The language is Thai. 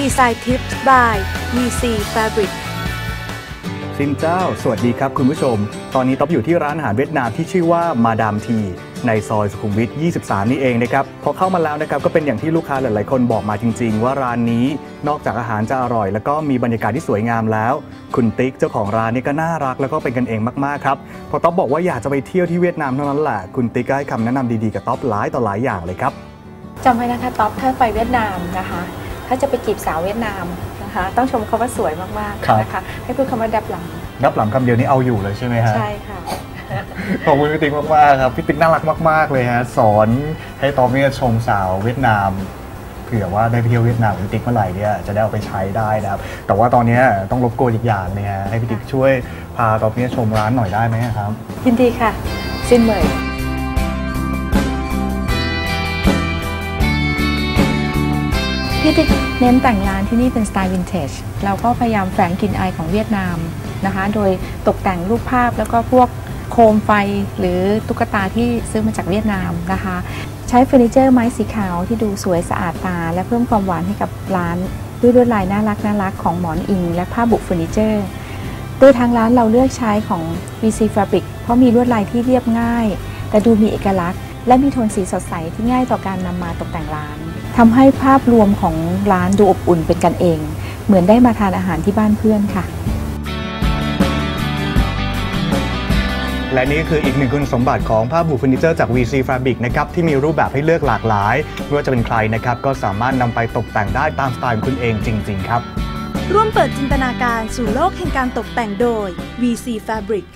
ดีไซน์ทิปส์ by VC Fabric ซินเจ้า สวัสดีครับคุณผู้ชม ตอนนี้ต๊อบอยู่ที่ร้านอาหารเวียดนามที่ชื่อว่ามาดามที ในซอยสุขุมวิท 23 นี่เองนะครับ พอเข้ามาแล้วนะครับ ก็เป็นอย่างที่ลูกค้าหลาย ๆ คนบอกมาจริง ๆ ว่าร้านนี้นอกจากอาหารจะอร่อย แล้วก็มีบรรยากาศที่สวยงามแล้ว คุณติ๊กเจ้าของร้านนี่ก็น่ารักแล้วก็เป็นกันเองมาก ๆ ครับ พอต๊อบบอกว่าอยากจะไปเที่ยวที่เวียดนามเท่านั้นแหละ คุณติ๊กก็ให้คำแนะนำดี ๆ กับต๊อบหลายต่อหลายอย่างเลยครับจำไว้นะคะท็อปถ้าไปเวียดนามนะคะ ถ้าจะไปจีบสาวเวียดนามนะคะต้องชมเขาว่าสวยมากครับๆนะคะให้พูดคำว่าดับหลังรับหลังคำเดียวนี้เอาอยู่เลยใช่ไหมฮะใช่ค่ะขอบคุณพี่ติ๊กมากๆครับพี่ติ๊กน่ารักมาก ๆ เลยฮะสอนให้ตอมเนี่ยชมสาวเวียดนามเผื่อว่าได้ไปเที่ยวเวียดนามกับพี่ติ๊กเมื่อไหร่เนี่ยจะได้เอาไปใช้ได้นะครับแต่ว่าตอนเนี้ยต้องรบกวนอีกอย่างเลยฮะให้พี่ติ๊กช่วยพาตอมเนี่ยชมร้านหน่อยได้ไหมครับยินดีค่ะซินเหมย พี่ติ๊กเน้นแต่งร้านที่นี่เป็นสไตล์วินเทจเราก็พยายามแฝงกลิ่นอายของเวียดนามนะคะ โดยตกแต่งรูปภาพแล้วก็พวกโคมไฟหรือตุ๊กตาที่ซื้อมาจากเวียดนามนะคะ ใช้เฟอร์นิเจอร์ไม้สีขาวที่ดูสวยสะอาดตา และเพิ่มความหวานให้กับร้าน ด้วยลวดลายน่ารักน่ารักของหมอนอิง และผ้าบุเฟอร์นิเจอร์โดยทางร้านเราเลือกใช้ของ VC Fabric เพราะมีลวดลายที่เรียบง่าย แต่ดูมีเอกลักษณ์ และมีโทนสีสดใสที่ง่ายต่อการนำมาตกแต่งร้าน ทำให้ภาพรวมของร้านดูอบอุ่นเป็นกันเอง เหมือนได้มาทานอาหารที่บ้านเพื่อนค่ะ และนี่คืออีกหนึ่งคุณสมบัติของผ้าบุเฟอร์นิเจอร์จาก VC Fabric นะครับที่มีรูปแบบให้เลือกหลากหลาย ไม่ว่าจะเป็นใครนะครับก็สามารถนำไปตกแต่งได้ตามสไตล์ของคุณเองจริง ๆ ครับ ร่วมเปิดจินตนาการสู่โลกแห่งการตกแต่งโดย VC Fabric